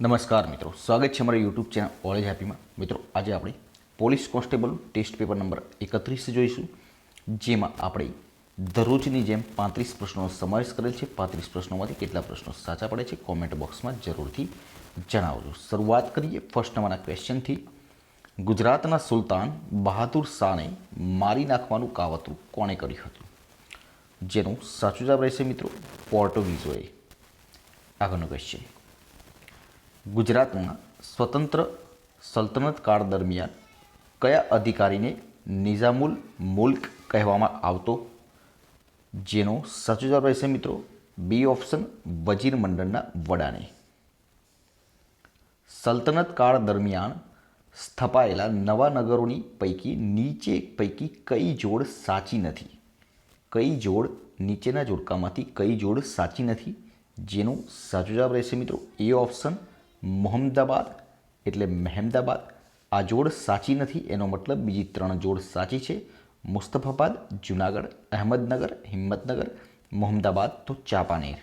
નમસ્કાર મિત્રો, સ્વાગત છે અમારા યુટ્યુબ ચેનલ ઓલેજ હેપીમાં મિત્રો, આજે આપણે police constable test paper number એકત્રીસ જોઈશું, જેમાં આપણે દરરોજની જેમ પાંત્રીસ પ્રશ્નોનો સમાવેશ કરેલ છે. પાંત્રીસ પ્રશ્નોમાંથી કેટલા પ્રશ્નો સાચા પડે છે કોમેન્ટ બોક્સમાં જરૂરથી જણાવજો. શરૂઆત કરીએ ફર્સ્ટ નંબરના ક્વેશ્ચનથી ગુજરાતના સુલતાન બહાદુર શાહને મારી નાખવાનું કાવતરું કોણે કર્યું હતું? જેનું સાચું જવાબ રહેશે મિત્રો પોર્ટુગીઝોએ આગળનો ક્વેશ્ચન ગુજરાતના સ્વતંત્ર સલ્તનત કાળ દરમિયાન કયા અધિકારીને નિઝામુલ મુલ્ક કહેવામાં આવતો? જેનો સાચો જવાબ રહેશે મિત્રો બી ઓપ્શન વજીર મંડળના વડાને. સલ્તનત કાળ દરમિયાન સ્થપાયેલા નવા નગરોની પૈકી નીચે પૈકી કઈ જોડ સાચી નથી? કઈ જોડ નીચેના જોડકામાંથી કઈ જોડ સાચી નથી? જેનું સાચો જવાબ રહેશે મિત્રો એ ઓપ્શન મોહમ્મદાબાદ એટલે મહેમદાબાદ. આ જોડ સાચી નથી, એનો મતલબ બીજી ત્રણ જોડ સાચી છે. મુસ્તફાબાદ, જુનાગઢ, અહમદનગર, હિંમતનગર, મોહમ્મદાબાદ તો ચાંપાનેર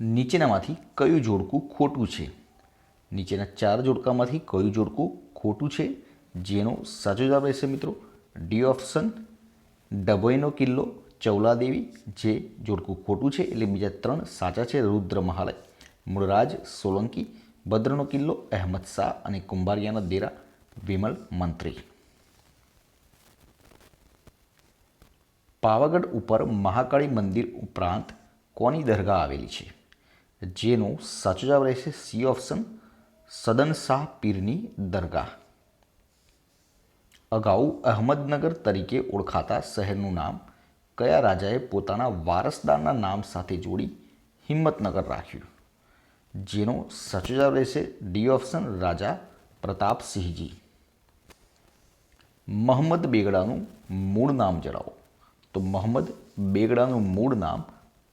નીચેનામાંથી કયું જોડકું ખોટું છે? નીચેના ચાર જોડકામાંથી કયું જોડકું ખોટું છે? જેનો સાચો જવાબ રહેશે મિત્રો, ડી ઓપ્શન, ડભોઈનો કિલ્લો ચૌલાદેવી જે જોડકું ખોટું છે એટલે બીજા ત્રણ સાચા છે રુદ્ર મહાલય. મૂળરાજ, સોલંકી, ભદ્રનો કિલ્લો, અહેમદ શાહ અને કુંભારિયાના દેરા, વિમલ મંત્રી. પાવાગઢ ઉપર મહાકાળી મંદિર ઉપરાંત કોની દરગાહ આવેલી છે? જેનો સાચો જવાબ રહેશે સી ઓપ્શન સદન શાહ પીરની દરગાહ. અગાઉ અહમદનગર તરીકે ઓળખાતા શહેરનું નામ કયા રાજાએ પોતાના વારસદારના નામ સાથે જોડી હિંમતનગર રાખ્યું? જેનો સાચો જવાબ રહેશે ડી ઓપ્શન રાજા પ્રતાપસિંહજી. મહંમદ બેગડાનું મૂળ નામ જણાવો. તો મહંમદ બેગડાનું મૂળ નામ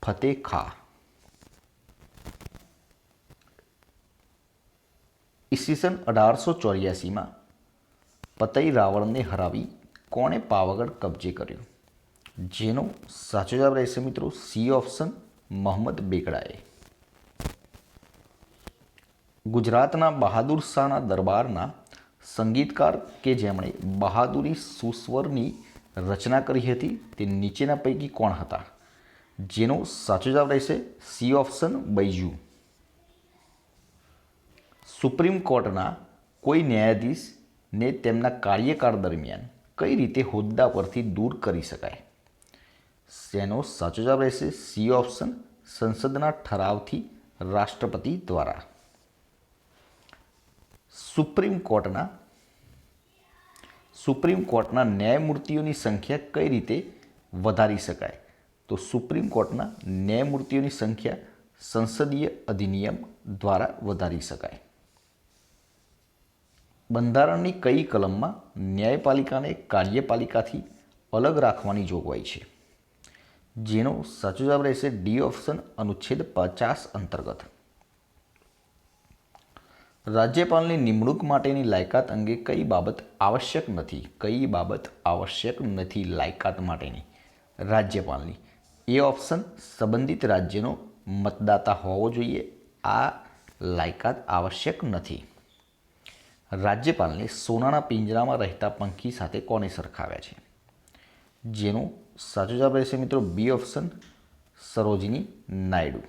ફતેહ ખા ઈસવીસન અઢારસો ચોર્યાસીમાં પતઈ રાવણને હરાવી કોણે પાવાગઢ કબજે કર્યો? જેનો સાચો જવાબ રહેશે મિત્રો સી ઓપ્શન મોહમ્મદ બેગડાએ. ગુજરાતના બહાદુર શાહના દરબારના સંગીતકાર કે જેમણે બહાદુરી સુસ્વરની રચના કરી હતી તે નીચેના પૈકી કોણ હતા? જેનો સાચો જવાબ રહેશે સી ઓપ્શન બૈજુ. સુપ્રીમ કોર્ટના કોઈ ન્યાયાધીશને તેમના કાર્યકાળ દરમિયાન કઈ રીતે હોદ્દા પરથી દૂર કરી શકાય? તેનો સાચો જવાબ રહેશે સી ઓપ્શન સંસદના ઠરાવથી રાષ્ટ્રપતિ દ્વારા. સુપ્રીમ કોર્ટના સુપ્રીમ કોર્ટના ન્યાયમૂર્તિઓની સંખ્યા કઈ રીતે વધારી શકાય? તો સુપ્રીમ કોર્ટના ન્યાયમૂર્તિઓની સંખ્યા સંસદીય અધિનિયમ દ્વારા વધારી શકાય. બંધારણની કઈ કલમમાં ન્યાયપાલિકાને કાર્યપાલિકાથી અલગ રાખવાની જોગવાઈ છે? જેનો સાચો જવાબ રહેશે ડી ઓપ્શન અનુચ્છેદ પચાસ અંતર્ગત. રાજ્યપાલની નિમણૂક માટેની લાયકાત અંગે કઈ બાબત આવશ્યક નથી? કઈ બાબત આવશ્યક નથી લાયકાત માટેની? રાજ્યપાલની. એ ઓપ્શન સંબંધિત રાજ્યનો મતદાતા હોવો જોઈએ. આ લાયકાત આવશ્યક નથી. રાજ્યપાલને સોનાના પિંજરામાં રહેતા પંખી સાથે કોને સરખાવ્યા છે? જેનો સાચો જવાબ રહેશે મિત્રો બી ઓપ્શન, સરોજિની નાયડુ.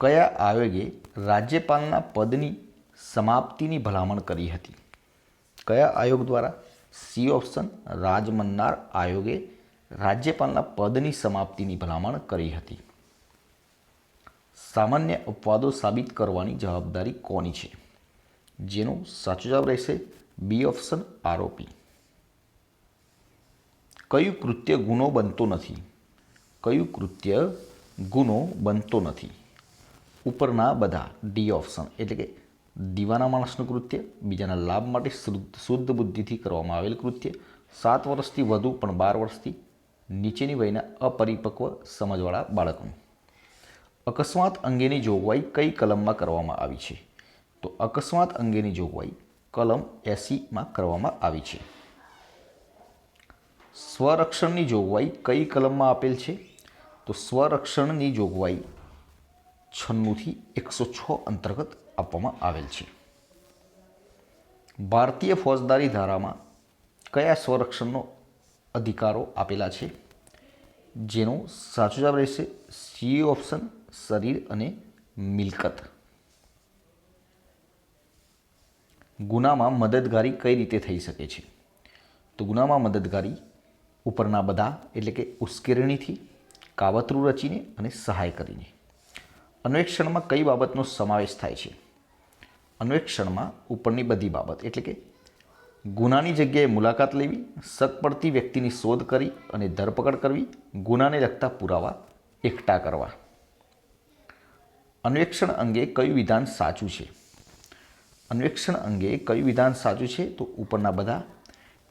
કયા આયોગે રાજ્યપાલના પદની સમાપ્તિની ભલામણ કરી હતી? કયા આયોગ દ્વારા? સી ઓપ્શન, રાજમન્નાર આયોગે રાજ્યપાલના પદની સમાપ્તિની ભલામણ કરી હતી. સામાન્ય અપવાદો સાબિત કરવાની જવાબદારી કોની છે? જેનો સાચો જવાબ રહેશે બી ઓપ્શન, આરોપી. કયું કૃત્ય ગુનો બનતો નથી? કયું કૃત્ય ગુનો બનતો નથી? ઉપરના બધા ડી ઓપ્શન એટલે કે દીવાના માણસનું કૃત્ય, બીજાના લાભ માટે શુદ્ધ બુદ્ધિથી કરવામાં આવેલ કૃત્ય, સાત વર્ષથી વધુ પણ બાર વર્ષથી નીચેની વયના અપરિપક્વ સમજવાળા બાળકનું. અકસ્માત અંગેની જોગવાઈ કઈ કલમમાં કરવામાં આવી છે? તો અકસ્માત અંગેની જોગવાઈ કલમ એસીમાં કરવામાં આવી છે. સ્વરક્ષણની જોગવાઈ કઈ કલમમાં આપેલ છે? તો સ્વરક્ષણની જોગવાઈ છન્નુંથી એકસો છ અંતર્ગત આપવામાં આવેલ છે. ભારતીય ફોજદારી ધારામાં કયા સ્વરક્ષણનો અધિકારો આપેલા છે? જેનો સાચો જવાબ રહેશે સી ઓપ્શન, શરીર અને મિલકત. ગુનામાં મદદગારી કઈ રીતે થઈ શકે છે? તો ગુનામાં મદદગારી ઉપરના બધા, એટલે કે ઉશ્કેરણીથી કાવતરું રચીને અને સહાય કરીને. અન્વેષણમાં કઈ બાબતનો સમાવેશ થાય છે? અન્વેષણમાં ઉપરની બધી બાબત, એટલે કે ગુનાની જગ્યાએ મુલાકાત લેવી, શક પડતી વ્યક્તિની શોધ કરી અને ધરપકડ કરવી, ગુનાને લગતા પુરાવા એકઠા કરવા. અન્વેષણ અંગે કયું વિધાન સાચું છે? અન્વેષણ અંગે કયું વિધાન સાચું છે? તો ઉપરના બધા,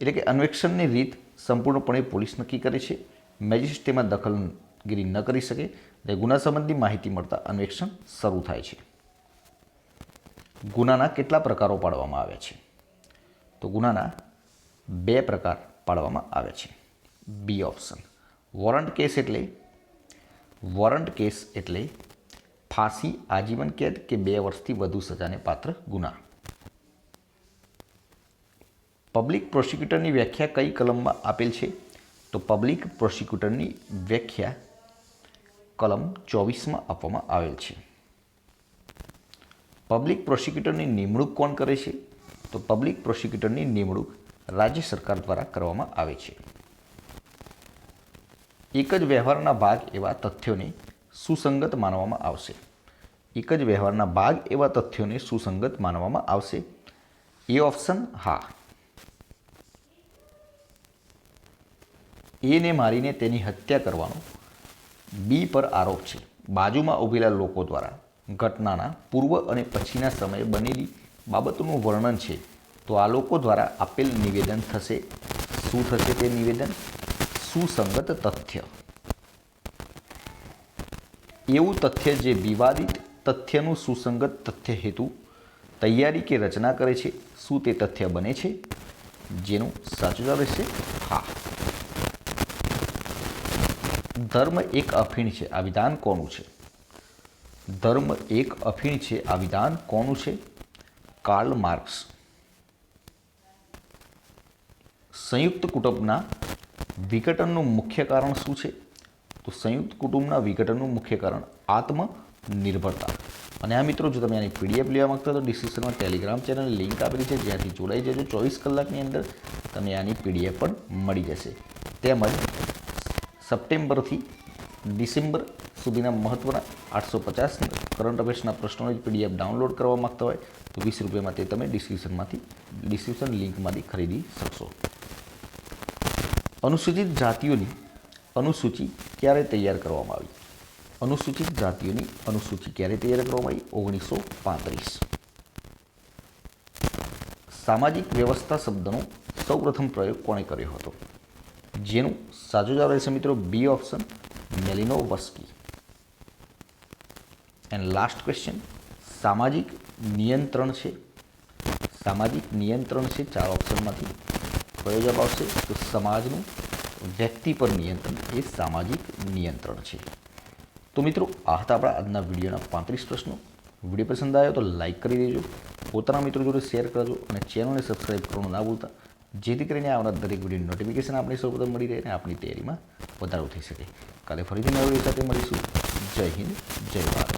એટલે કે અન્વેષણની રીત સંપૂર્ણપણે પોલીસ નક્કી કરે છે. મેજિસ્ટ્રેટ તેમાં દખલગીરી ન કરી શકે અને ગુના સંબંધી માહિતી મળતા અન્વેષણ શરૂ થાય છે. ગુનાના કેટલા પ્રકારો પાડવામાં આવ્યા છે? તો ગુનાના બે પ્રકાર પાડવામાં આવે છે. B option. વોરંટ કેસ એટલે વોરંટ કેસ એટલે ફાંસી, આજીવન કેદ કે બે વર્ષથી વધુ સજાને પાત્ર ગુના. પબ્લિક પ્રોસિક્યુટરની વ્યાખ્યા કઈ કલમમાં આપેલ છે? તો પબ્લિક પ્રોસિક્યુટરની વ્યાખ્યા કલમ ચોવીસમાં આપવામાં આવેલ છે. પબ્લિક પ્રોસિક્યુટરની નિમણૂક કોણ કરે છે? તો પબ્લિક પ્રોસિક્યુટરની નિમણૂક રાજ્ય સરકાર દ્વારા કરવામાં આવે છે. એક જ વ્યવહારના ભાગ એવા તથ્યોને સુસંગત માનવામાં આવશે. એક જ વ્યવહારના ભાગ એવા તથ્યોને સુસંગત માનવામાં આવશે. એ ઓપ્શન હા. એને મારીને તેની હત્યા કરવાનો બી પર આરોપ છે. બાજુમાં ઊભેલા લોકો દ્વારા ઘટનાના પૂર્વ અને પછીના સમયે બનેલી બાબતોનું વર્ણન છે. તો આ લોકો દ્વારા આપેલ નિવેદન થશે. શું થશે તે નિવેદન? સુસંગત તથ્ય. એવું તથ્ય જે વિવાદિત તથ્યનું સુસંગત તથ્ય હેતુ તૈયારી કે રચના કરે છે, શું તે તથ્ય બને છે? જેનું સાચું જવાબ રહેશે હા. ધર્મ એક અફીણ છે, આ વિધાન કોનું છે? ધર્મ એક અફીણ છે, આ વિધાન કોનું છે? Karl Marx. સંયુક્ત કુટુંબના વિઘટનનું મુખ્ય કારણ શું છે? તો સંયુક્ત કુટુંબના વિઘટનનું મુખ્ય કારણ આત્મનિર્ભરતા. અને આ મિત્રો, જો તમે આની પીડીએફ લેવા માગતા તો ડિસ્ક્રિપ્શનમાં ટેલિગ્રામ ચેનલ લિંક આપેલી છે, જ્યાંથી જોડાઈ જજો. ચોવીસ કલાકની અંદર તમે આની પીડીએફ પણ મળી જશે. તેમજ સપ્ટેમ્બરથી ડિસેમ્બર સુધીના મહત્ત્વના આઠસો પચાસ કરંટ અફેર્સના જ પીડીએફ ડાઉનલોડ કરવા માગતા હોય, તો વીસ રૂપિયામાં તે તમે ડિસ્ક્રિપ્શનમાંથી ડિસ્ક્રિપ્શન લિંકમાંથી ખરીદી શકશો. અનુસૂચિત જાતિઓની અનુસૂચિ ક્યારે તૈયાર કરવામાં આવી? અનુસૂચિત જાતિઓની અનુસૂચિ ક્યારે તૈયાર કરવામાં આવી? ઓગણીસો પાંત્રીસ. સામાજિક વ્યવસ્થા શબ્દનો સૌપ્રથમ પ્રયોગ કોણે કર્યો હતો? જેનું સાચું જવાબ રહેશે મિત્રો B option Malinowski and last question સામાજિક નિયંત્રણ છે? સામાજિક નિયંત્રણ છે ચાર ઓપ્શનમાંથી કયો જવાબ આવશે? તો સમાજનું વ્યક્તિ પર નિયંત્રણ એ સામાજિક નિયંત્રણ છે. તો મિત્રો, આ હતા આપણા આજના વિડીયોના પાંત્રીસ પ્રશ્નો. વીડિયો પસંદ આવ્યો તો લાઈક કરી દેજો. પોતાના મિત્રો જોડે શેર કરજો અને ચેનલને સબસ્ક્રાઈબ કરવાનું ના ભૂલતા. જેથી કરીને આવનાર દરેક વીડિયો નોટિફિકેશન આપણે સૌપ્રથમ મળી રહે અને આપણી તૈયારીમાં વધારો થઈ શકે. કાલે ફરીથી નવી સાથે મળીશું. જય હિન્દ, જય ભારત.